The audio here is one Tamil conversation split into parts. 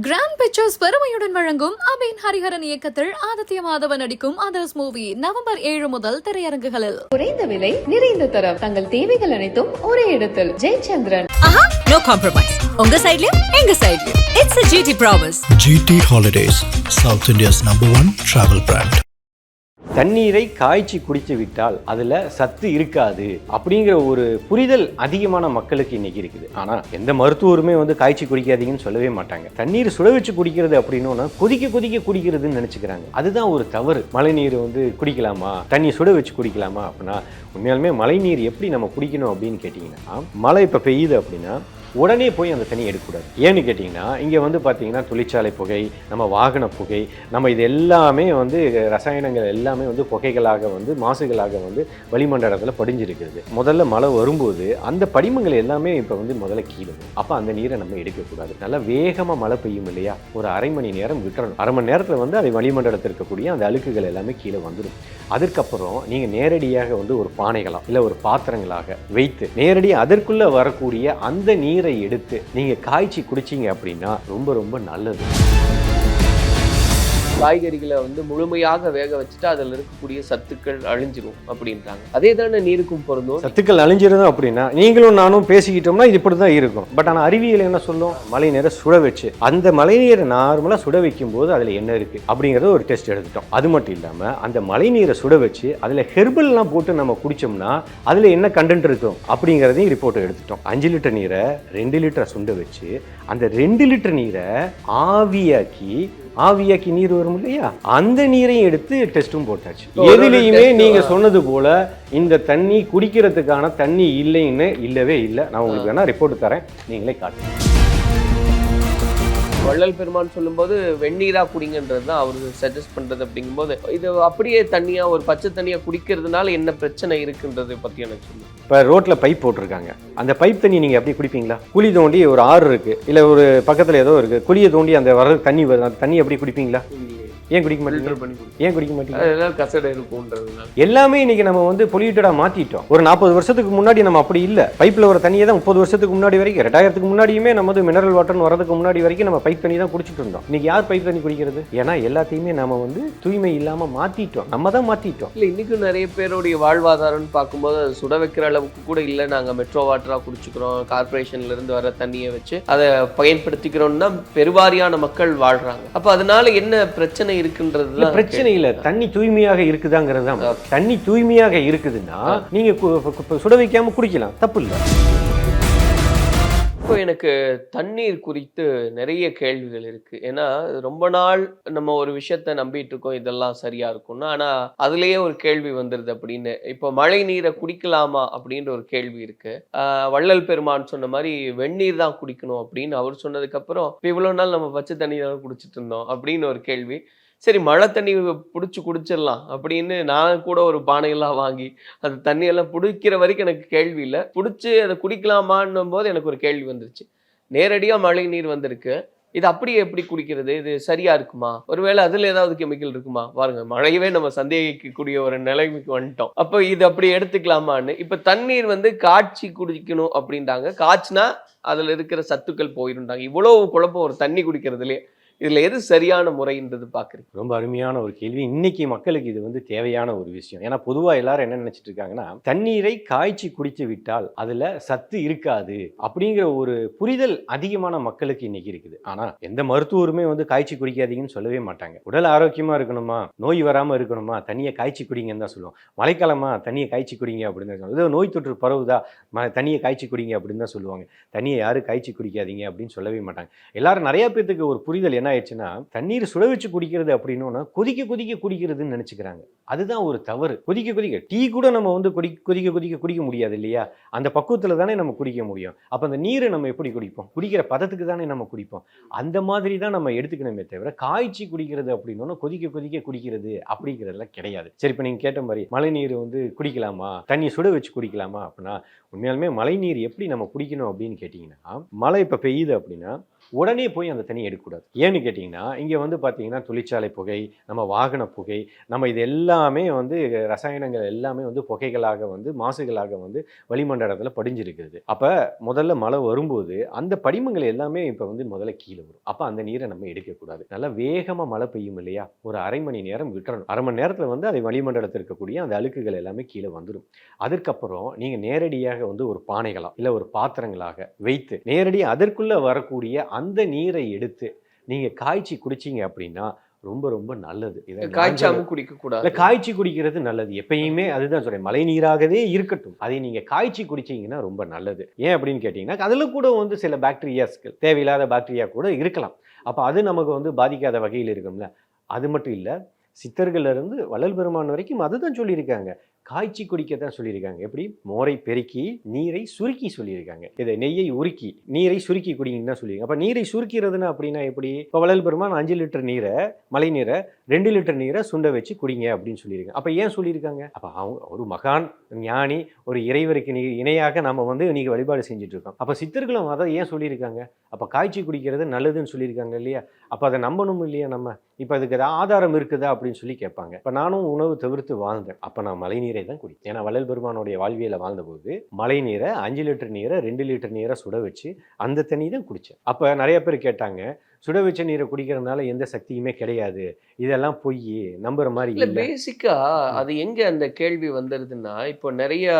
கிராண்ட் பிக்சர்ஸ் பெருமையுடன் வழங்கும் அபின் ஹரிஹரன் இயக்கத்தில் ஆதித்ய மாதவன் நடிக்கும் அதர்ஸ் மூவி நவம்பர் ஏழு முதல் திரையரங்குகளில். குறைந்த விலை நிறைந்த தரம். தங்கள் தேவைகள் அனைத்தும் ஒரே இடத்தில். ஜெயச்சந்திரன். ஆஹா நோ காம்ப்ரமைஸ் உங்க சைடுலயும் எங்க சைடுலயும் it's a GT promise GT Holidays, South India's number one travel brand. தண்ணீரை காய்ச்சி குடித்து விட்டால் அதில் சத்து இருக்காது அப்படிங்கிற ஒரு புரிதல் அதிகமான மக்களுக்கு இன்னைக்கு இருக்குது. ஆனால் எந்த மருத்துவருமே வந்து காய்ச்சி குடிக்காதீங்கன்னு சொல்லவே மாட்டாங்க. தண்ணீர் சுட வச்சு குடிக்கிறது அப்படின்னா கொதிக்க கொதிக்க குடிக்கிறதுன்னு நினச்சிக்கிறாங்க. அதுதான் ஒரு தவறு. மழைநீர் வந்து குடிக்கலாமா? தண்ணி சுட வச்சு குடிக்கலாமா அப்படின்னா உண்மையாலுமே மழைநீர் எப்படி நம்ம குடிக்கணும் அப்படின்னு கேட்டிங்கன்னா மழை இப்போ பெய்யுது அப்படின்னா உடனே போய் அந்த தண்ணி எடுக்கக்கூடாது. ஏன்னு கேட்டிங்கன்னா இங்கே வந்து பார்த்தீங்கன்னா தொழிற்சாலை புகை நம்ம வாகன புகை நம்ம இது எல்லாமே வந்து ரசாயனங்கள் எல்லாமே வந்து புகைகளாக வந்து மாசுகளாக வந்து வளிமண்டலத்தில் படிஞ்சிருக்கிறது. முதல்ல மழை வரும்போது அந்த படிமங்கள் எல்லாமே இப்போ வந்து முதல்ல கீழே அப்போ அந்த நீரை நம்ம எடுக்கக்கூடாது. நல்லா வேகமாக மழை பெய்யும் இல்லையா? ஒரு அரை மணி நேரம் விட்டுறணும். அரை மணி நேரத்தில் வந்து அது வளிமண்டலத்தில் இருக்கக்கூடிய அந்த அழுக்குகள் எல்லாமே கீழே வந்துடும் அதற்கப்புறம் நீங்கள் நேரடியாக வந்து ஒரு பானைகளாக இல்லை ஒரு பாத்திரங்களாக வைத்து நேரடியாக அதற்குள்ளே வரக்கூடிய அந்த நீரை எடுத்து நீங்கள் காய்ச்சி குடிச்சீங்க அப்படின்னா ரொம்ப ரொம்ப நல்லது. காய்கறிகளை வந்து முழுமையாக வேக வச்சுட்டு அதில் இருக்கக்கூடிய சத்துக்கள் அழிஞ்சிரும் அப்படின்றாங்க. அதே தானே நீருக்கும் பொருந்தும். சத்துக்கள் அழிஞ்சிருந்தோம் அப்படின்னா நீங்களும் நானும் பேசிக்கிட்டோம்னா இது இப்படி தான் இருக்கும். பட் ஆனால் அறிவியல் என்ன சொல்லும்? மழை நீரை சுட வச்சு. அந்த மழை நீரை நார்மலாக சுட வைக்கும் போது அதில் என்ன இருக்குது அப்படிங்கிறத ஒரு டெஸ்ட் எடுத்துட்டோம். அது மட்டும் இல்லாமல் அந்த மழை நீரை சுட வச்சு அதில் ஹெர்பல்லாம் போட்டு நம்ம குடித்தோம்னா அதில் என்ன கண்டென்ட் இருக்கும்? அப்படிங்கிறதையும் ரிப்போர்ட் எடுத்துட்டோம். அஞ்சு லிட்டர் நீரை ரெண்டு லிட்டரை சுண்ட வச்சு அந்த ரெண்டு லிட்டர் நீரை ஆவியாக்கி ஆவியாக்கி நீர் வரும் இல்லையா? அந்த நீரையும் எடுத்து டெஸ்ட்டும் போட்டாச்சு. எதுலேயுமே நீங்க. சொன்னது போல இந்த தண்ணி குடிக்கிறதுக்கான தண்ணி இல்லைன்னு இல்லவே இல்லை. நான் உங்களுக்கு வேணா ரிப்போர்ட் தரேன். நீங்களே காட்டுங்க. வள்ளல் பெருமான் சொல்லும்போது வெந்நீரா குடிங்கன்றது தான் அவர் சஜஸ்ட் பண்றது அப்படிங்கும்போது இது அப்படியே தண்ணியா ஒரு பச்சை தண்ணியா குடிக்கிறதுனால என்ன பிரச்சனை இருக்குன்றது பத்தி எனக்கு சொல்லு. இப்போ ரோட்டில் பைப் போட்டிருக்காங்க. அந்த பைப் தண்ணி நீங்கள் அப்படியே குடிப்பீங்களா? குழி தோண்டி ஒரு ஆறு இருக்கு. இல்லை ஒரு பக்கத்தில் ஏதோ இருக்கு. குழியை தோண்டி அந்த வர தண்ணி வருது அந்த தண்ணி அப்படி குடிப்பீங்களா? ஏன் குடிக்க மாட்டீங்க? ஏன் குடிக்க மாட்டீங்க? கசடை இருக்கும்ன்றதுனால எல்லாமே இன்னைக்கு நம்ம வந்து பொல்யூட்டடாக மாற்றிட்டோம் ஒரு நாற்பது வருஷத்துக்கு முன்னாடி நம்ம அப்படி இல்லை. பைப்பில் ஒரு தண்ணியை தான் முப்பது வருஷத்துக்கு முன்னாடி வரைக்கும் ரெண்டாயிரத்துக்கு முன்னாடியுமே நம்ம வந்து மினரல் வாட்டர்னு வரதுக்கு முன்னாடி வரைக்கும் நம்ம பைப் தண்ணி தான் குடிச்சிட்டு இருந்தோம். இன்னைக்கு யார் பைப் தண்ணி குடிக்கிறது? ஏன்னா எல்லாத்தையுமே நம்ம வந்து தூய்மை இல்லாமல் மாற்றிட்டோம் நம்ம தான் மாற்றிட்டோம் இல்ல இன்னைக்கும் நிறைய பேருடைய வாழ்வாதாரம்னு பார்க்கும்போது அது சுட வைக்கிற அளவுக்கு கூட இல்லை. நாங்க மெட்ரோ வாட்டரா குடிச்சுக்கிறோம். கார்பரேஷன்ல இருந்து வர தண்ணியை வச்சு அதை பயன்படுத்திக்கிறோம்னு பெருவாரியான மக்கள் வாழ்றாங்க. அப்ப அதனால என்ன பிரச்சனை இருக்குன்றது பிரச்சனை இல்ல. தண்ணி தூய்மையாக இருக்குதாங்கிறது தான் தண்ணி தூய்மையாக இருக்குதுன்னா நீங்க கு- கு- கு- சுட வைக்காம குடிக்கலாம். தப்பு இல்ல. இப்போ எனக்கு தண்ணீர் குறித்து நிறைய கேள்விகள் இருக்கு. ஏன்னா ரொம்ப நாள் நம்ம ஒரு விஷயத்த நம்பிட்டு இருக்கோம் இதெல்லாம் சரியா இருக்கும்னு. ஆனா அதுலயே ஒரு கேள்வி வந்துருது அப்படின்னு. இப்போ மழை நீரை குடிக்கலாமா அப்படின்ற ஒரு கேள்வி இருக்கு. வள்ளல் பெருமான் சொன்ன மாதிரி வெந்நீர் தான் குடிக்கணும் அப்படின்னு அவர் சொன்னதுக்கு அப்புறம் இப்போ இவ்வளவு நாள் நம்ம பச்சை தண்ணி தான் குடிச்சிட்டு இருந்தோம் அப்படின்னு ஒரு கேள்வி. சரி மழை தண்ணி பிடிச்சி குடிச்சிடலாம் அப்படின்னு நான் கூட ஒரு பானையெல்லாம் வாங்கி அந்த தண்ணியெல்லாம் பிடிக்கிற வரைக்கும் எனக்கு கேள்வி இல்லை. பிடிச்சி அதை குடிக்கலாமான்னும் போது எனக்கு ஒரு கேள்வி வந்துருச்சு. நேரடியாக மழை நீர் வந்திருக்கு. இது அப்படியே எப்படி குடிக்கிறது? இது சரியா இருக்குமா? ஒருவேளை அதுல ஏதாவது கெமிக்கல் இருக்குமா? பாருங்க மழையவே நம்ம சந்தேகிக்கக்கூடிய ஒரு நிலைமைக்கு வந்துட்டோம். அப்போ இது அப்படி எடுத்துக்கலாமான்னு இப்ப தண்ணீர் வந்து காய்ச்சி குடிக்கணும் அப்படின்றாங்க. காய்ச்சினா அதுல இருக்கிற சத்துக்கள் போயிருந்தாங்க இவ்வளவு குழப்பம் ஒரு தண்ணி குடிக்கிறதுலே இதில் எது சரியான முறைன்றது பார்க்குறீங்க ரொம்ப அருமையான ஒரு கேள்வி. இன்னைக்கு மக்களுக்கு இது வந்து தேவையான ஒரு விஷயம். ஏன்னா பொதுவாக எல்லாரும் என்ன நினச்சிட்டு இருக்காங்கன்னா தண்ணீரை காய்ச்சி குடித்து விட்டால் அதில் சத்து இருக்காது அப்படிங்கிற ஒரு புரிதல் அதிகமான மக்களுக்கு இன்னைக்கு இருக்குது. ஆனால் எந்த மருத்துவருமே வந்து காய்ச்சி குடிக்காதீங்கன்னு சொல்லவே மாட்டாங்க. உடல் ஆரோக்கியமாக இருக்கணுமா? நோய் வராமல் இருக்கணுமா? தண்ணியை காய்ச்சி குடிங்கன்னு தான் சொல்லுவோம். மழைக்காலமா தண்ணியை காய்ச்சி குடிங்க அப்படின்னு தான் சொல்லுவோம். ஏதோ நோய் தொற்று பரவுதா? ம- தண்ணியை காய்ச்சி குடிங்க அப்படின்னு தான் சொல்லுவாங்க. தண்ணியை யாரும் காய்ச்சி குடிக்காதீங்க அப்படின்னு சொல்லவே மாட்டாங்க. எல்லாரும் நிறைய பேத்துக்கு ஒரு புரிதல். என்ன ஆயிடுச்சுன்னா தண்ணீர் சுட வச்சு குடிக்கிறது அப்படின்னா கொதிக்க கொதிக்க குடிக்கிறதுன்னு நினைச்சுக்கிறாங்க. அதுதான் ஒரு தவறு. கொதிக்க கொதிக்க டீ கூட நம்ம வந்து கொதி கொதிக்க கொதிக்க குடிக்க முடியாது இல்லையா? அந்த பக்குவத்தில் தானே நம்ம குடிக்க முடியும். அப்போ அந்த நீரை நம்ம எப்படி குடிப்போம்? குடிக்கிற பதத்துக்கு தானே நம்ம குடிப்போம். அந்த மாதிரி தான் நம்ம எடுத்துக்கணுமே தவிர காய்ச்சி குடிக்கிறது அப்படின்னா கொதிக்க கொதிக்க குடிக்கிறது அப்படிங்கிறதெல்லாம் கிடையாது. சரி இப்போ நீங்கள் கேட்ட மாதிரி மழை நீர் வந்து குடிக்கலாமா? தண்ணி சுட வச்சு குடிக்கலாமா? அப்படின்னா உண்மையாலுமே மழை நீர் எப்படி நம்ம குடிக்கணும் அப்படின்னு கேட்டிங்கன்னா மழை இப்போ பெய்யுது அப்படின்னா உடனே போய் அந்த தண்ணி எடுக்கக்கூடாது. ஏன்னு கேட்டிங்கன்னா இங்கே வந்து பார்த்தீங்கன்னா தொழிற்சாலை புகை நம்ம வாகன புகை நம்ம இது எல்லாமே வந்து ரசாயனங்கள் எல்லாமே வந்து புகைகளாக வந்து மாசுகளாக வந்து வளிமண்டலத்தில் படிஞ்சிருக்கிறது. அப்போ முதல்ல மழை வரும்போது அந்த படிமங்கள் எல்லாமே இப்போ வந்து முதல்ல கீழே வரும். அப்போ அந்த நீரை நம்ம எடுக்கக்கூடாது. நல்லா வேகமாக மழை பெய்யும் இல்லையா? ஒரு அரை மணி நேரம் விட்டுறணும். அரை மணி நேரத்தில் வந்து அது வளிமண்டலத்தில் இருக்கக்கூடிய அந்த அழுக்குகள் எல்லாமே கீழே வந்துடும் அதுக்கப்புறம் நீங்கள் நேரடியாக வந்து ஒரு பானைகளாக இல்லை ஒரு பாத்திரங்களாக வைத்து நேரடியாக அதற்குள்ளே வரக்கூடிய அந்த நீரை எடுத்து நீங்கள் காய்ச்சி குடிச்சீங்க அப்படின்னா ரொம்ப ரொம்ப நல்லது. இதை காய்ச்சாம குடிக்க இல்ல கூடாது காய்ச்சி குடிக்கிறது நல்லது. எப்பயுமே அதுதான் சொல்றேன். மழை நீராகவே இருக்கட்டும். அதை நீங்க காய்ச்சி குடிச்சீங்கன்னா ரொம்ப நல்லது. ஏன் அப்படின்னு கேட்டீங்கன்னா அதுல கூட வந்து சில பாக்டீரியாஸ்கள் தேவையில்லாத பாக்டீரியா கூட இருக்கலாம். அப்ப அது நமக்கு வந்து பாதிக்காத வகையில் இருக்கும்ல. அது மட்டும் இல்ல சித்தர்கள்ல இருந்து வள்ளல் பெருமான் வரைக்கும் அதுதான் சொல்லியிருக்காங்க. காய்ச்சி குடிக்க தான் சொல்லியிருக்காங்க. எப்படி? மோரை பெருக்கி நீரை சுருக்கி சொல்லியிருக்காங்க. இதை நெய்யை உருக்கி நீரை சுருக்கி குடிங்கன்னு தான் சொல்லியிருக்காங்க. அப்போ நீரை சுருக்கிறதுனா அப்படின்னா எப்படி? இப்போ வள்ளல் பெருமான் அஞ்சு லிட்டர் நீரை மழை நீரை ரெண்டு லிட்டர் நீரை சுண்ட வச்சு குடிங்க அப்படின்னு சொல்லியிருக்காங்க. அப்போ ஏன் சொல்லியிருக்காங்க? அப்போ அவங்க ஒரு மகான் ஞானி ஒரு இறைவருக்கு நீ இணையாக நம்ம வந்து இன்னைக்கு வழிபாடு செஞ்சுட்டு இருக்கோம் அப்போ சித்தர்களும் அதை ஏன் சொல்லியிருக்காங்க? அப்போ காய்ச்சி குடிக்கிறது நல்லதுன்னு சொல்லியிருக்காங்க இல்லையா? அப்போ அதை நம்பணும் இல்லையா நம்ம? இப்போ அதுக்கு ஏதாவது ஆதாரம் இருக்குதா அப்படின்னு சொல்லி கேட்பாங்க. இப்போ நானும் உணவு தவிர்த்து வாழ்ந்தேன். அப்போ நான் மழை நீரை தான் குடித்தேன். ஏன்னா வள்ளல் பெருமானுடைய வாழ்வியலை வாழ்ந்தபோது மழை நீரை அஞ்சு லிட்டர் நீரை ரெண்டு லிட்டர் நீரை சுட வச்சு அந்த தண்ணி தான் குடித்தேன். அப்போ நிறைய பேர் கேட்டாங்க சுட வச்ச நீரை குடிக்கிறதுனால எந்த சக்தியுமே கிடையாது. இதெல்லாம் பொய் நம்புற மாதிரி இல்ல இல்லை. பேசிக்கா அது எங்க அந்த கேள்வி வந்துருதுன்னா இப்போ நிறைய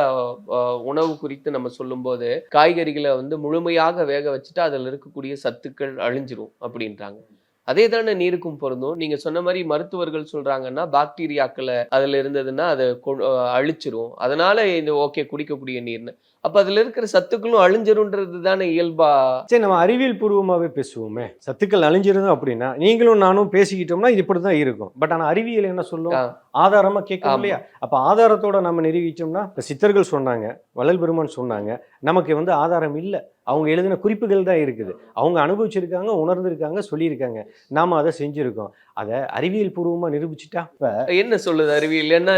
உணவு குறித்து நம்ம சொல்லும்போது காய்கறிகளை வந்து முழுமையாக வேக வச்சுட்டு அதுல இருக்கக்கூடிய சத்துக்கள் அழிஞ்சிரும் அப்படின்றாங்க. அதே தானே நீருக்கும் பொருந்தும். நீங்க சொன்ன மாதிரி மருத்துவர்கள் சொல்றாங்கன்னா பாக்டீரியாக்களை அதுல இருந்ததுன்னா அதை கொ- அழிச்சிரும். அதனால இந்த ஓகே குடிக்கக்கூடிய நீர்னு. அப்ப அதுல இருக்கிற சத்துக்களும் அழிஞ்சிரும்ன்றது தானே இயல்பா? சரி நம்ம அறிவியல் பூர்வமாகவே பேசுவோமே. சத்துக்கள் அழிஞ்சிருந்தோம் அப்படின்னா நீங்களும் நானும் பேசிக்கிட்டோம்னா இது இப்படி தான் இருக்கும். பட் ஆனால் அறிவியல் என்ன சொல்லும். ஆதாரமா கேட்கும் ஆமா. இல்லையா? அப்போ ஆதாரத்தோட நம்ம நிரூபிச்சோம்னா இப்ப சித்தர்கள் சொன்னாங்க வள்ளல் பெருமான் சொன்னாங்க நமக்கு வந்து ஆதாரம் இல்லை. அவங்க எழுதின குறிப்புகள் தான் இருக்குது. அவங்க அனுபவிச்சிருக்காங்க உணர்ந்திருக்காங்க சொல்லியிருக்காங்க. நாம அதை செஞ்சிருக்கோம். அதை அறிவியல் பூர்வமா நிரூபிச்சுட்டா இப்ப என்ன சொல்லுது அறிவியல்? என்ன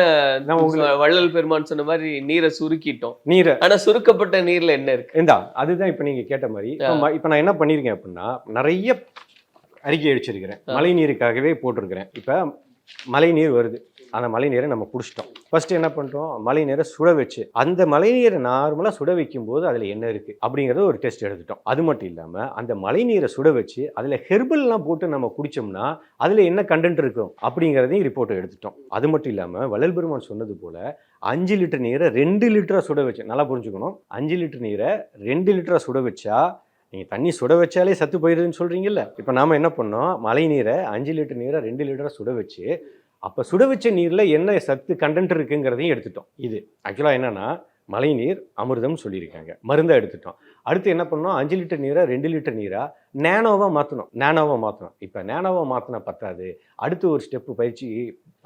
உங்களுக்கு- வள்ளல் பெருமான் சொன்ன மாதிரி நீரை சுருக்கிட்டோம். நீரை. ஆனா சுருக்கப்பட்ட நீர்ல என்ன இருக்கு? இந்தா அதுதான் இப்போ நீங்க கேட்ட மாதிரி. இப்போ நான் என்ன பண்ணியிருக்கேன் அப்படின்னா நிறைய அறிக்கை அடிச்சிருக்கிறேன். மழை நீருக்காகவே போட்டிருக்கிறேன். இப்போ மழை நீர் வருது. அந்த மழை நீரை நம்ம குடிச்சிட்டோம். ஃபர்ஸ்ட் என்ன பண்ணிட்டோம்? மழை நீரை சுட வச்சு அந்த மழை நீரை நார்மலாக சுட வைக்கும் போது அதில் என்ன இருக்குது அப்படிங்கிறத ஒரு டெஸ்ட் எடுத்துட்டோம். அது மட்டும் இல்லாமல் அந்த மழை நீரை சுட வச்சு அதில் ஹெர்பல்லாம் போட்டு நம்ம குடித்தோம்னா அதில் என்ன கண்டென்ட் இருக்கும்? அப்படிங்கிறதையும் ரிப்போர்ட் எடுத்துட்டோம். அது மட்டும் இல்லாமல் வள்ளல் பெருமான் சொன்னது போல் அஞ்சு லிட்டர் நீரை ரெண்டு லிட்டராக சுட வச்சு நல்லா புரிஞ்சுக்கணும். அஞ்சு லிட்டர் நீரை ரெண்டு லிட்டராக சுட வச்சா நீங்கள் தண்ணி சுட வச்சாலே சத்து போயிடுதுன்னு சொல்கிறீங்கல்ல இப்போ நாம் என்ன பண்ணோம்? மழை நீரை அஞ்சு லிட்டர் நீரை ரெண்டு லிட்டராக சுட வச்சு அப்போ சுட வச்ச நீரில் என்ன சத்து கண்டென்ட் இருக்குங்கிறதையும் எடுத்துட்டோம். இது ஆக்சுவலாக என்னென்னா மழை நீர் அமிர்தம்னு சொல்லியிருக்காங்க. மருந்தாக எடுத்துட்டோம். அடுத்து என்ன பண்ணோம்? அஞ்சு லிட்டர் நீரை ரெண்டு லிட்டர் நீராக நேனோவாக மாற்றணும் நேனோவாக மாற்றணும் இப்போ நேனோவாக மாற்றினா பத்தாது. அடுத்து ஒரு ஸ்டெப்பு பயிற்சி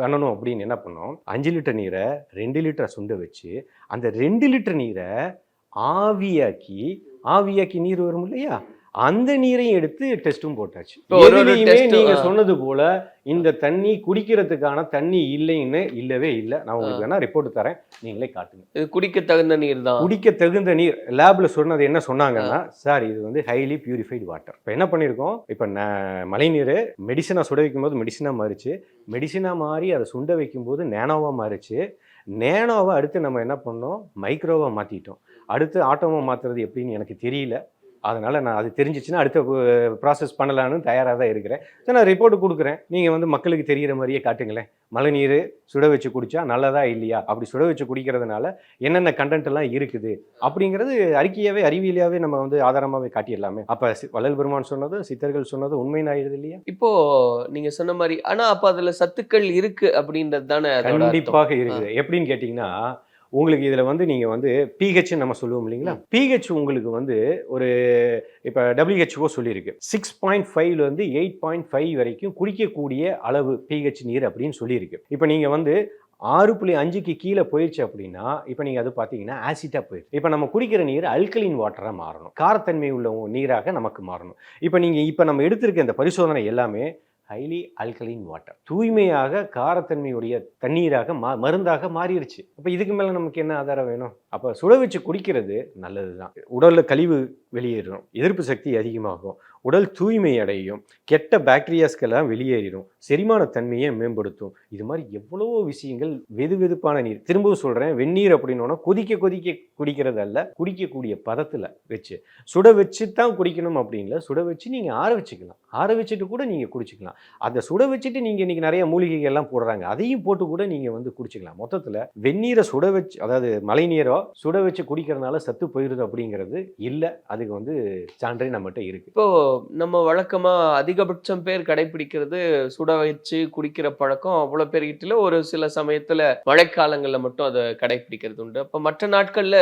பண்ணணும் அப்படின்னு என்ன பண்ணோம்? அஞ்சு லிட்டர் நீரை ரெண்டு லிட்டரை சுண்ட வச்சு அந்த ரெண்டு லிட்டர் நீரை ஆவியாக்கி ஆவியாக்கி நீர் வரும் இல்லையா? அந்த நீரையும் எடுத்து டெஸ்ட்டும் போட்டாச்சு. எதுலயுமே test, நீங்க ஆ. சொன்னது போல இந்த தண்ணி குடிக்கிறதுக்கான தண்ணி இல்லைன்னு இல்லவே இல்லை. நான் உங்களுக்கு வேணா ரிப்போர்ட் தரேன். நீங்களே காட்டுங்க. இது குடிக்க தகுந்த நீர் தான். குடிக்க தகுந்த நீர். லேப்ல சொன்னது என்ன சொன்னாங்கன்னா சார் இது வந்து ஹைலி பியூரிஃபைடு வாட்டர் இப்போ என்ன பண்ணியிருக்கோம் இப்போ மழை நீர் மெடிசனாக சுட வைக்கும்போது மெடிசனாக மாறிச்சு. மெடிசனாக மாறி அதை சுண்ட வைக்கும்போது நேனோவாக மாறிச்சு. நேனோவை அடுத்து நம்ம என்ன பண்ணோம்? மைக்ரோவாக மாற்றிட்டோம் அடுத்து ஆட்டோவாக மாற்றுறது எப்படின்னு எனக்கு தெரியல. அதனால் நான் அது தெரிஞ்சிச்சுன்னா அடுத்த ப்ராசஸ் பண்ணலான்னு தயாராக தான் இருக்கிறேன். சரி நான் ரிப்போர்ட் கொடுக்குறேன். நீங்கள் வந்து மக்களுக்கு தெரிகிற மாதிரியே காட்டுங்களேன். மழை நீர் சுட வச்சு குடிச்சா நல்லதா இல்லையா? அப்படி சுட வச்சு குடிக்கிறதுனால என்னென்ன கண்டென்ட் எல்லாம் இருக்குது? அப்படிங்கிறது அறிக்கையாவே அறிவியலாவே நம்ம வந்து ஆதாரமாவே காட்டிடலாமே. அப்ப வள்ளல் பெருமான் சொன்னது சித்தர்கள் சொன்னது உண்மைன்னு ஆயிடுது இல்லையா? இப்போ நீங்க சொன்ன மாதிரி ஆனா அப்ப அதுல சத்துக்கள் இருக்கு அப்படின்றது தானே. கண்டிப்பாக இருக்குது. எப்படின்னு கேட்டிங்கன்னா உங்களுக்கு இதில் வந்து நீங்கள் வந்து பிஹெச் நம்ம சொல்லுவோம் இல்லைங்களா? பிஹெச் உங்களுக்கு வந்து ஒரு இப்போ டபிள்யூஹெச்ஓ சொல்லியிருக்கு. சிக்ஸ் பாயிண்ட் ஃபைவ்ல வந்து எயிட் பாயிண்ட் ஃபைவ் வரைக்கும் குடிக்கக்கூடிய அளவு பிஹெச் நீர் அப்படின்னு சொல்லியிருக்கு. இப்போ நீங்கள் வந்து ஆறு புள்ளி அஞ்சுக்கு கீழே போயிடுச்சு அப்படின்னா இப்போ நீங்கள் அது பார்த்தீங்கன்னா ஆசிட்டாக போயிடுச்சு இப்போ நம்ம குடிக்கிற நீர் அல்கலின் வாட்டராக மாறணும். காரத்தன்மை உள்ள நீராக நமக்கு மாறணும். இப்போ நீங்கள் இப்போ நம்ம எடுத்திருக்க இந்த பரிசோதனை எல்லாமே ஹைலி அல்கலின் வாட்டர் தூய்மையாக காரத்தன்மையுடைய தண்ணீராக மா மருந்தாக மாறிடுச்சு அப்போ இதுக்கு மேலே நமக்கு என்ன ஆதாரம் வேணும்? அப்போ சுட வச்சு குடிக்கிறது நல்லது தான் உடலில் கழிவு வெளியேறும். எதிர்ப்பு சக்தி அதிகமாகும். உடல் தூய்மை அடையும். கெட்ட பாக்டீரியாஸ்கெல்லாம் வெளியேறிடும். செரிமான தன்மையை மேம்படுத்தும். இது மாதிரி எவ்வளவோ விஷயங்கள் வெது வெதுப்பான நீர். திரும்பவும் சொல்கிறேன் வெந்நீர் அப்படின்னோன்னா கொதிக்க கொதிக்க குடிக்கிறது அல்ல குடிக்கக்கூடிய பதத்தில் வச்சு. சுட வச்சு தான் குடிக்கணும் அப்படின்ல சுட வச்சு நீங்கள் ஆற வச்சுக்கலாம். ஆற வச்சுட்டு கூட நீங்கள் குடிச்சிக்கலாம். அதை சுட வச்சுட்டு நீங்கள் இன்றைக்கி நிறைய மூலிகைகள் எல்லாம் போடுறாங்க. அதையும் போட்டு கூட நீங்கள் வந்து குடிச்சிக்கலாம். மொத்தத்தில் வெந்நீரை சுட வச்சு அதாவது மழை நீரோ சுட வச்சு குடிக்கிறதுனால சத்து போயிடுது அப்படிங்கிறது இல்லை. அதுக்கு வந்து சான்றே நம்மகிட்ட இருக்குது இப்போது நம்ம வழக்கமாக அதிகபட்சம் பேர் கடைபிடிக்கிறது சுட வச்சு குடிக்கிற பழக்கம் அவ்வளோ பேர்கிட்ட ஒரு சில சமயத்தில் மழைக்காலங்களில் மட்டும் அதை கடைபிடிக்கிறது உண்டு. அப்போ மற்ற நாட்களில்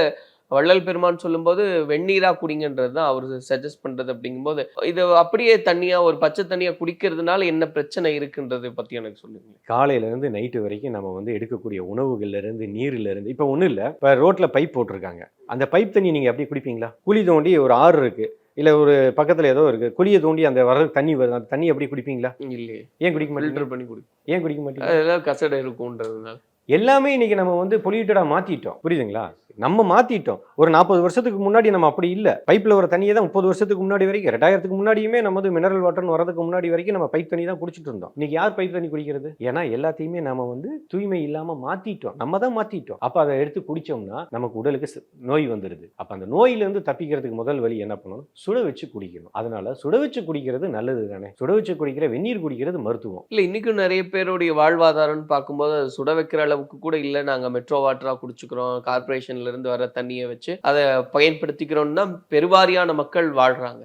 வள்ளல் பெருமான் சொல்லும்போது வெந்நீராக குடிங்கன்றது தான் அவர் சஜஸ்ட் பண்ணுறது அப்படிங்கும்போது இது அப்படியே தண்ணியாக ஒரு பச்சை தண்ணியாக குடிக்கிறதுனால என்ன பிரச்சனை இருக்குன்றது பற்றி எனக்கு சொல்லுங்க காலையிலேருந்து நைட்டு வரைக்கும் நம்ம வந்து எடுக்கக்கூடிய உணவுகள்லேருந்து நீர்லேருந்து இப்போ ஒன்றும் இல்லை இப்போ ரோட்டில் பைப் போட்டிருக்காங்க. அந்த பைப் தண்ணி நீங்கள் அப்படியே குடிப்பீங்களா? குழி தோண்டி ஒரு ஆறு இருக்குது இல்ல ஒரு பக்கத்துல ஏதோ இருக்கு. குழியை தோண்டி அந்த வர தண்ணி வருது. அந்த தண்ணி எப்படி குடிப்பீங்களா? இல்லையே. ஏன் குடிக்க ஃபில்டர் பண்ணி குடி ஏன் குடிக்க மாட்டீங்க? அதெல்லாம் கசடை இருக்கும்ன்றதுனால. எல்லாமே இன்னைக்கு நம்ம வந்து பொல்யூட்டடா மாத்திட்டோம். புரியுதுங்களா? நம்ம மாத்திட்டோம். ஒரு நாற்பது வருஷத்துக்கு முன்னாடி நம்ம அப்படி இல்லை. பைப்பில் வர தண்ணியை தான் முப்பது வருஷத்துக்கு முன்னாடி வரைக்கும் ரெண்டாயிரத்துக்கு முன்னாடியுமே நம்ம வந்து மினரல் வாட்டர்னு வரதுக்கு முன்னாடி வரைக்கும் நம்ம பைப் தண்ணி தான் குடிச்சிட்டு இருந்தோம். இன்னைக்கு யார் பைப் தண்ணி குடிக்கிறது? ஏன்னா எல்லாத்தையுமே நம்ம வந்து தூய்மை இல்லாமல் மாத்திட்டோம். நம்ம தான் மாத்திட்டோம். அப்போ அதை எடுத்து குடிச்சோம்னா நமக்கு உடலுக்கு நோய் வந்துடுது அப்போ அந்த நோயிலேருந்து தப்பிக்கிறதுக்கு முதல் வழி என்ன பண்ணணும்? சுட வச்சு குடிக்கணும். அதனால சுட வச்சு குடிக்கிறது நல்லது தானே? சுட வச்சு குடிக்கிற வெந்நீர் குடிக்கிறது மருத்துவம். இல்லை இன்னைக்கும் நிறைய பேருடைய வாழ்வாதாரம்னு பார்க்கும்போது சுட வைக்கிற அளவுக்கு கூட இல்லை. நாங்கள் மெட்ரோ வாட்டராக குடிச்சுக்கிறோம். கார்பரேஷன் இருந்து வர தண்ணியை வச்சு அதை பயன்படுத்திக்கிறோம்னு பெருவாரியான மக்கள் வாழ்றாங்க.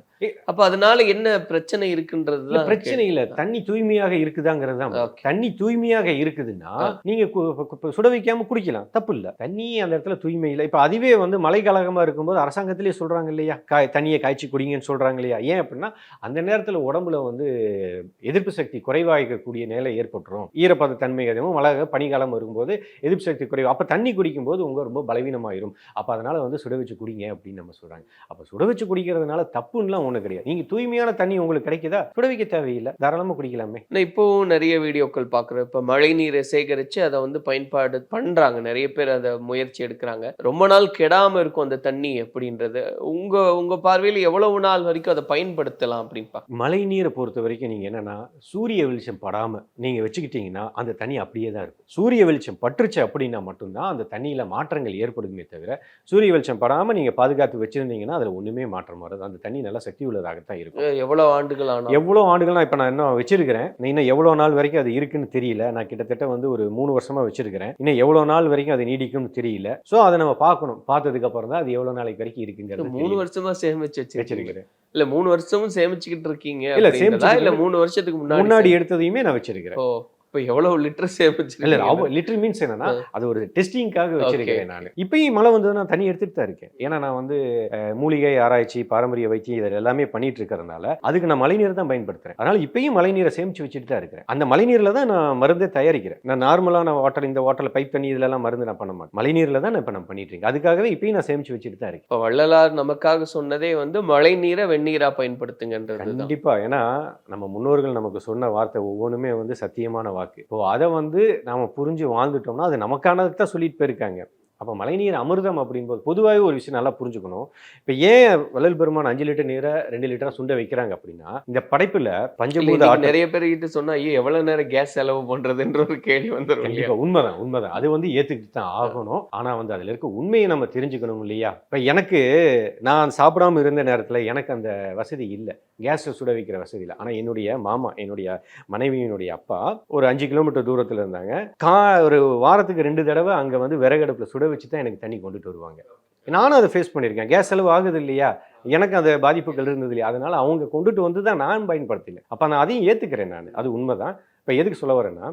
அப்ப அதனால என்ன பிரச்சனை இருக்குன்றது பிரச்சனை இல்ல. தண்ணி தூய்மையாக இருக்குதாங்கிறது தான். தண்ணி தூய்மையாக இருக்குதுன்னா. நீங்க சுட வைக்காம குடிக்கலாம். தப்பு இல்ல. தண்ணி அந்த இடத்துல தூய்மை இல்லை. இப்ப அதுவே வந்து மழைக்காலகமா இருக்கும்போது அரசாங்கத்திலே சொல்றாங்க இல்லையா? காய் தண்ணியை காய்ச்சி குடிங்கன்னு சொல்றாங்க இல்லையா? ஏன் அப்படின்னா அந்த நேரத்துல உடம்புல வந்து எதிர்ப்பு சக்தி குறைவாகக்கூடிய நிலை ஏற்பட்டுரும். ஈரப்பத தன்மை அதிகமும் மழை பனிக்காலம் வரும்போது எதிர்ப்பு சக்தி குறைவு. அப்ப தண்ணி குடிக்கும்போது உங்க ரொம்ப பலவீனமாயிரும் அப்ப அதனால வந்து சுட வச்சு குடிங்க அப்படின்னு நம்ம சொல்றாங்க. அப்ப சுட வச்சு குடிக்கிறதுனால தப்புன்னுலாம் ஒண்ணு கிடையாது. நீங்க தூய்மையான தண்ணி உங்களுக்கு கிடைக்குதா? சுட வைக்க தேவையில்லை. தாராளமா குடிக்கலாமே. நான் இப்போவும் நிறைய வீடியோக்கள் பார்க்குறேன். இப்போ மழை நீரை சேகரித்து அதை வந்து பயன்பாடு பண்ணுறாங்க நிறைய பேர் அதை முயற்சி எடுக்கிறாங்க. ரொம்ப நாள் கெடாம இருக்கும் அந்த தண்ணி அப்படின்றது. உங்க உங்க பார்வையில் எவ்வளவு நாள் வரைக்கும் அதை பயன்படுத்தலாம் அப்படின்னு பார்க்க மழை நீரை பொறுத்த வரைக்கும் நீங்க என்னன்னா சூரிய வெளிச்சம் படாம நீங்க வச்சுக்கிட்டீங்கன்னா அந்த தண்ணி அப்படியே தான் இருக்கும். சூரிய வெளிச்சம் பட்டுருச்சு அப்படின்னா மட்டும்தான் அந்த தண்ணியில மாற்றங்கள் ஏற்படுமே தவிர சூரிய வெளிச்சம் படாம நீங்க பாதுகாத்து வச்சிருந்தீங்கன்னா அதுல ஒண்ணுமே மாற்றம் வராது. அந்த தண்ணி நல்லா சக்தி உள்ளதாகத்தான் இருக்கும். எவ்வளவு ஆண்டுகள் ஆனா எவ்வளோ ஆண்டுகள் நான் இப்போ நான் இன்னும் வச்சிருக்கிறேன்? இன்னும் எவ்வளோ நாள் வரைக்கும் அது இருக்குன்னு தெரியல. நான் கிட்டத்தட்ட வந்து ஒரு மூணு வருஷமா வச்சிருக்கிறேன். இன்னும் எவ்வளோ நாள் வரைக்கும் அது நீடிக்கும்னு தெரியல. ஸோ அதை நம்ம பார்க்கணும். பார்த்ததுக்கு அப்புறம் தான் அது எவ்வளோ நாளைக்கு வரைக்கும் இருக்குங்கிறது மூணு தெரியும். வருஷமா சேமிச்சு வச்சிருக்கீங்க. வச்சிருக்கிறேன். இல்ல மூணு வருஷமும் சேமிச்சுக்கிட்டு இருக்கீங்க இல்ல, அப்படின்றதா? இல்ல மூணு வருஷத்துக்கு முன்னாடி முன்னாடி எடுத்ததையுமே நான் வச்சிருக்கிறேன். இப்போ எவ்வளவு லிட்டர் இல்ல சேமிச்சிருக்கீங்க லிட்டர் மீன்ஸ் என்னன்னா. அது ஒரு டெஸ்டிங்காக வச்சிருக்கிறேன் நான். இப்பயும் மழை வந்ததுன்னா தண்ணி எடுத்துட்டு தான் இருக்கேன். ஏன்னா நான் வந்து மூலிகை ஆராய்ச்சி பாரம்பரிய வைத்தியம் இதில் எல்லாமே பண்ணிட்டு இருக்கிறதுனால அதுக்கு நான் மழைநீர் தான் பயன்படுத்துறேன். அதனால இப்பயும் மழைநீரை சேமிச்சு வச்சுட்டு தான் இருக்கிறேன். அந்த மழைநீர்ல தான் நான் மருந்தே தயாரிக்கிறேன். நான் நார்மலான வாட்டர் இந்த வாட்டர்ல பைப் தண்ணி இதுல எல்லாம் மருந்து நான் பண்ண மாட்டேன். மழைநீர்ல தான் நான் இப்போ நான் பண்ணிட்டு இருக்கேன். அதுக்காகவே இப்பயும் நான் சேமிச்சு வச்சுட்டு தான் இருக்கேன். இப்போ வள்ளலார் நமக்காக சொன்னதே வந்து மழை நீரை வெந்நீரா பயன்படுத்துங்கன்றது கண்டிப்பா. ஏன்னா நம்ம முன்னோர்கள் நமக்கு சொன்ன வார்த்தை ஒவ்வொன்றுமே வந்து சத்தியமான வாக்கு இப்போ அதை வந்து நாம புரிஞ்சு வாழ்ந்துட்டோம்னா அது நமக்கானதுக்கு தான் சொல்லிட்டு போயிருக்காங்க. அப்போ மழைநீர் அமிர்தம் அப்படின்போது பொதுவாகவே ஒரு விஷயம் நல்லா புரிஞ்சுக்கணும். இப்போ ஏன் வள்ளல் பெருமான் அஞ்சு லிட்டர் நீரை ரெண்டு லிட்டரா சுண்ட வைக்கிறாங்க அப்படின்னா இந்த படைப்புல பஞ்சபூத நிறைய பேர் கிட்ட சொன்னா ஐயோ எவ்வளவு நேரம் கேஸ் செலவு பண்றதுன்ற ஒரு கேள்வி வந்துரும் இல்லையா? உண்மைதான் உண்மைதான். அது வந்து ஏத்துக்கிட்டு தான் ஆகணும். ஆனா வந்து அதுல இருக்க உண்மையை நம்ம தெரிஞ்சுக்கணும் இல்லையா? இப்ப எனக்கு நான் சாப்பிடாம இருந்த நேரத்துல எனக்கு அந்த வசதி இல்லை. கேஸ் சுட வைக்கிற வசதி இல்லை. ஆனா என்னுடைய மாமா என்னுடைய மனைவியினுடைய அப்பா ஒரு அஞ்சு கிலோமீட்டர் தூரத்துல இருந்தாங்க. கா ஒரு வாரத்துக்கு ரெண்டு தடவை அங்க வந்து விறகடுப்புல சுட வச்சு தான் எனக்கு தண்ணி கொண்டுட்டு வருவாங்க. நானும் அதை ஃபேஸ் பண்ணியிருக்கேன். கேஸ் செலவு ஆகுது இல்லையா? எனக்கு அந்த பாதிப்புகள் இருந்தது இல்லையா? அதனால அவங்க கொண்டுட்டு வந்து தான் நான் பயன்படுத்தினேன். அப்போ நான் அதையும் ஏற்றுக்கிறேன் நான். அது உண்மைதான். இப்போ எதுக்கு சொல்ல வரேன்னா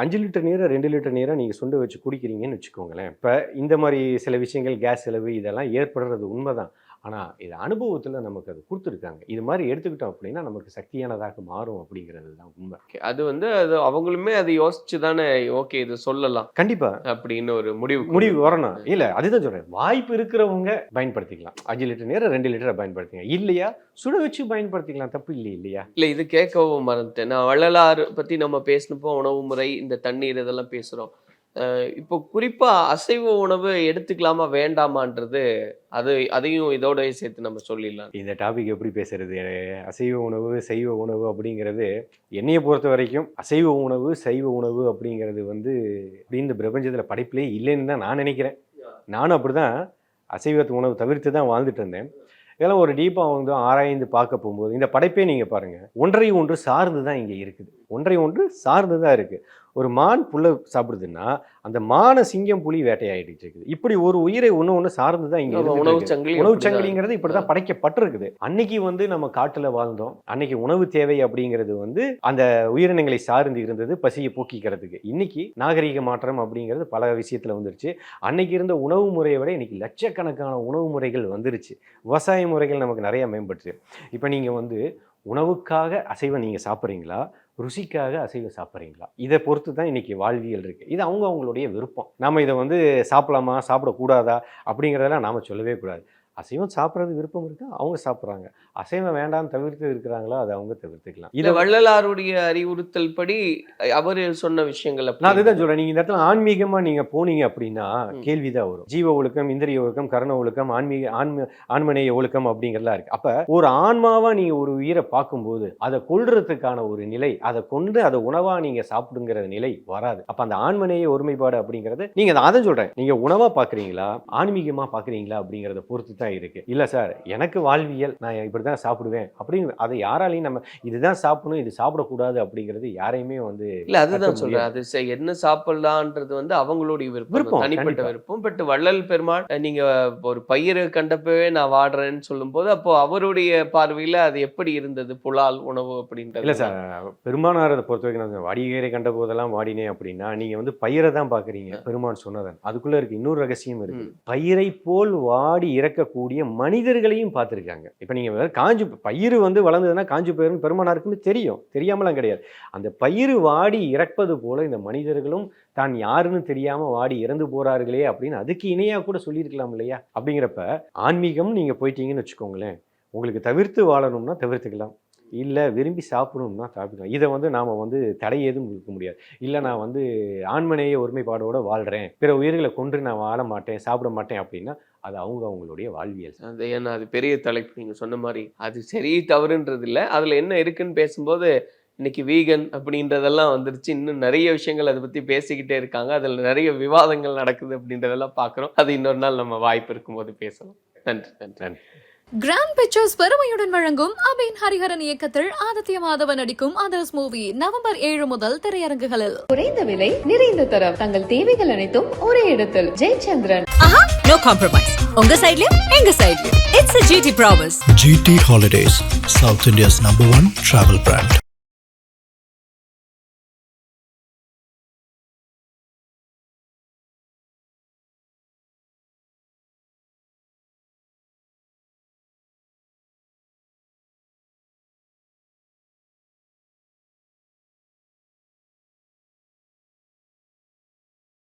அஞ்சு லிட்டர் நீரை ரெண்டு லிட்டர் நீரை நீங்கள் சுண்டு வச்சு குடிக்கிறீங்கன்னு வச்சுக்கோங்களேன். இப்போ இந்த மாதிரி சில விஷயங்கள் கேஸ் செலவு இதெல்லாம் ஏற்படுறது உண்மைதான். ஆனால் இது அனுபவத்தில் நமக்கு அது கொடுத்துருக்காங்க. இது மாதிரி எடுத்துக்கிட்டோம் அப்படின்னா நமக்கு சக்தியானதாக மாறும் அப்படிங்கிறது தான் உண்மை. அது வந்து அது அவங்களுமே அதை யோசிச்சு தானே ஓகே இது சொல்லலாம் கண்டிப்பாக அப்படின்னு ஒரு முடிவு முடிவு வரணும். இல்ல அதுதான் சொல்றேன். வாய்ப்பு இருக்கிறவங்க பயன்படுத்திக்கலாம். அஞ்சு லிட்டர் நேரம் ரெண்டு லிட்டரை பயன்படுத்திக்கலாம். இல்லையா? சுட வச்சு பயன்படுத்திக்கலாம். தப்பு இல்லை இல்லையா? இல்ல இது கேட்கவும் மறந்துட்டேன். நான் வள்ளலார் பத்தி நம்ம பேசினப்போ உணவு முறை இந்த தண்ணீர் இதெல்லாம் பேசுறோம். அஹ் இப்போ குறிப்பாக அசைவ உணவு எடுத்துக்கலாமா வேண்டாமான்றது அது அதையும் இதோடய சேர்த்து நம்ம சொல்லிடலாம். இந்த டாபிக் எப்படி பேசுறது? அசைவ உணவு சைவ உணவு அப்படிங்கிறது என்னையை பொறுத்த வரைக்கும் அசைவ உணவு சைவ உணவு அப்படிங்கிறது வந்து இப்படி இந்த பிரபஞ்சத்தில் படைப்பிலே இல்லைன்னு தான் நான் நினைக்கிறேன். நானும் அப்படிதான் அசைவத்து உணவு தவிர்த்து தான் வாழ்ந்துட்டு இருந்தேன். இதெல்லாம் ஒரு டீப்பாக வந்து ஆராய்ந்து பார்க்க போகும்போது இந்த படைப்பே நீங்கள் பாருங்கள் ஒன்றை ஒன்று சார்ந்து தான் இங்கே இருக்குது. ஒன்றை ஒன்று சார்ந்து தான் இருக்குது ஒரு மான் புல்லை சாப்பிடுதுன்னா அந்த மான சிங்கம் புலி வேட்டையாடிட்டு இருக்குது. இப்படி ஒரு உயிரை ஒன்று ஒன்று சார்ந்து தான் இங்கே உணவு. சங்கிலி உணவு. சங்கிலிங்கிறது இப்படி தான் படைக்கப்பட்டிருக்குது. அன்னைக்கு வந்து நம்ம காட்டுல வாழ்ந்தோம். அன்னைக்கு உணவு தேவை அப்படிங்கிறது வந்து அந்த உயிரினங்களை சார்ந்து இருந்தது பசியை போக்கிக்கிறதுக்கு. இன்னைக்கு நாகரிக மாற்றம் அப்படிங்கிறது பல விஷயத்துல வந்துருச்சு. அன்னைக்கு இருந்த உணவு முறையை விட இன்னைக்கு லட்சக்கணக்கான உணவு முறைகள் வந்துருச்சு. விவசாய முறைகள் நமக்கு நிறைய மேம்பட்டுச்சு இப்போ நீங்க வந்து உணவுக்காக அசைவம் நீங்க சாப்பிட்றீங்களா? ருசிக்காக அசைவ சாப்பிட்றீங்களா? இதை பொறுத்து தான் இன்றைக்கி வாழ்வியல் இருக்குது இது அவங்க அவங்களுடைய விருப்பம். நம்ம இதை வந்து சாப்பிடலாமா? சாப்பிடக்கூடாதா? அப்படிங்கிறதெல்லாம் நாம் சொல்லவே கூடாது. அசைவம் சாப்பிட்றது விருப்பம் இருக்கா? அவங்க சாப்பிட்றாங்க. அசைவம் வேண்டாம் தவிர்த்து இருக்கிறாங்களோ? அதை அவங்க தவிர்த்துக்கலாம். இத வள்ளலாருடைய அறிவுறுத்தல் படி அவர் சொன்ன விஷயங்கள் அப்படி நான் அதுதான் சொல்றேன். நீங்க இந்த இடத்துல ஆன்மீகமா நீங்க போனீங்க அப்படின்னா ம். கேள்விதான் வரும். ஜீவ ஒழுக்கம் இந்திரிய ஒழுக்கம் கரண ஒழுக்கம் ஆன்மீக ஆன்ம ஆன்மநேய ஒழுக்கம் அப்படிங்கிறதெல்லாம் இருக்கு. அப்ப ஒரு ஆன்மாவா நீங்க ஒரு உயிரை பார்க்கும்போது அதை கொல்றதுக்கான ஒரு நிலை அதை கொண்டு அதை உணவா நீங்க சாப்பிடுங்கிற நிலை வராது. அப்ப அந்த ஆன்மநேய ஒருமைப்பாடு அப்படிங்கிறது நீங்க அதை அதை சொல்றேன். நீங்க உணவா பாக்குறீங்களா ஆன்மீகமா பாக்குறீங்களா அப்படிங்கறத பொறுத்து தான் இருக்கு. இல்ல சார் எனக்கு வாழ்வியல் நான் இப்படிதான் சாப்பிடுவேன் அப்படின்னு அதை யாராலையும் நம்ம இதுதான் சாப்பிடணும் இது சாப்பிடக்கூடாது அப்படிங்கிறது யாரையுமே வந்து இல்ல அதுதான் சொல்றேன். அது என்ன சாப்பிடலான்றது வந்து அவங்களுடைய விருப்பம். தனிப்பட்ட. விருப்பம். பட் வள்ளல் பெருமாள் அஹ், நீங்க ஒரு பயிரை கண்டப்பவே நான் வாடுறேன்னு சொல்லும்போது அப்போ அவருடைய பார்வையில அது எப்படி இருந்தது? புலால் உணவு அப்படின்றது. இல்ல சார் பெருமானார் பொறுத்த வரைக்கும் நான் வாடிகேரை கண்ட போதெல்லாம் வாடினேன் அப்படின்னா நீங்க வந்து பயிரை தான் பாக்குறீங்க பெருமான் சொன்னதன். அதுக்குள்ள இருக்கு இன்னொரு ரகசியம் இருக்கு. பயிரை போல் வாடி இறக்கக்கூடிய மனிதர்களையும் பார்த்துருக்காங்க. இப்போ நீங்கள் வேறு காஞ்சு பயிர் வந்து வளர்ந்ததுன்னா காஞ்சு போயிரும் பெருமானாருக்குன்னு தெரியும். தெரியாமலாம் கிடையாது. அந்த பயிர் வாடி இறப்பது போல இந்த மனிதர்களும் தான் யாருன்னு தெரியாமல் வாடி இறந்து போகிறார்களே அப்படின்னு அதுக்கு இணையாக கூட சொல்லியிருக்கலாம் இல்லையா? அப்படிங்கிறப்ப ஆன்மீகம் நீங்கள் போயிட்டீங்கன்னு வச்சுக்கோங்களேன். உங்களுக்கு தவிர்த்து வாழணும்னா தவிர்த்துக்கலாம். இல்லை விரும்பி சாப்பிடணும்னா சாப்பிடலாம் இதை வந்து நாம் வந்து தடை எதுவும் இருக்க முடியாது. இல்லை நான் வந்து ஆண்மநேய ஒருமைப்பாடோடு வாழ்கிறேன் பிற உயிர்களை கொன்று நான் வாழ மாட்டேன் சாப்பிட மாட்டேன் அப்படின்னா அது அவங்க அவங்களுடைய வாழ்வியல். அது ஏன்னா அது பெரிய தலைப்பு. நீங்க சொன்ன மாதிரி அது சரி தவறுன்றது இல்ல அதுல என்ன இருக்குன்னு பேசும்போது இன்னைக்கு வீகன் அப்படின்றதெல்லாம் வந்துருச்சு. இன்னும் நிறைய விஷயங்கள் அதை பத்தி பேசிக்கிட்டே இருக்காங்க. அதுல நிறைய விவாதங்கள் நடக்குது அப்படின்றதெல்லாம் பார்க்குறோம். அது இன்னொரு நாள் நம்ம வாய்ப்பு இருக்கும்போது பேசலாம். நன்றி நன்றி. நன்றி. கிராண்ட் பிக்சர்ஸ் பெருமையுடன் வழங்கும் அபின் ஹரிஹரன் இயக்கத்தில் ஆதித்ய மாதவன் நடிக்கும் அதர்ஸ் மூவி நவம்பர் ஏழு முதல் திரையரங்குகளில். குறைந்த விலை நிறைந்த தரம். தங்கள் தேவைகள் அனைத்தும் ஒரே இடத்தில். ஜெயச்சந்திரன். ஆஹா நோ காம்ப்ரமைஸ் உங்க சைடுலயும் எங்க சைடுலயும் it's a GT promise GT Holidays, South India's number one travel brand.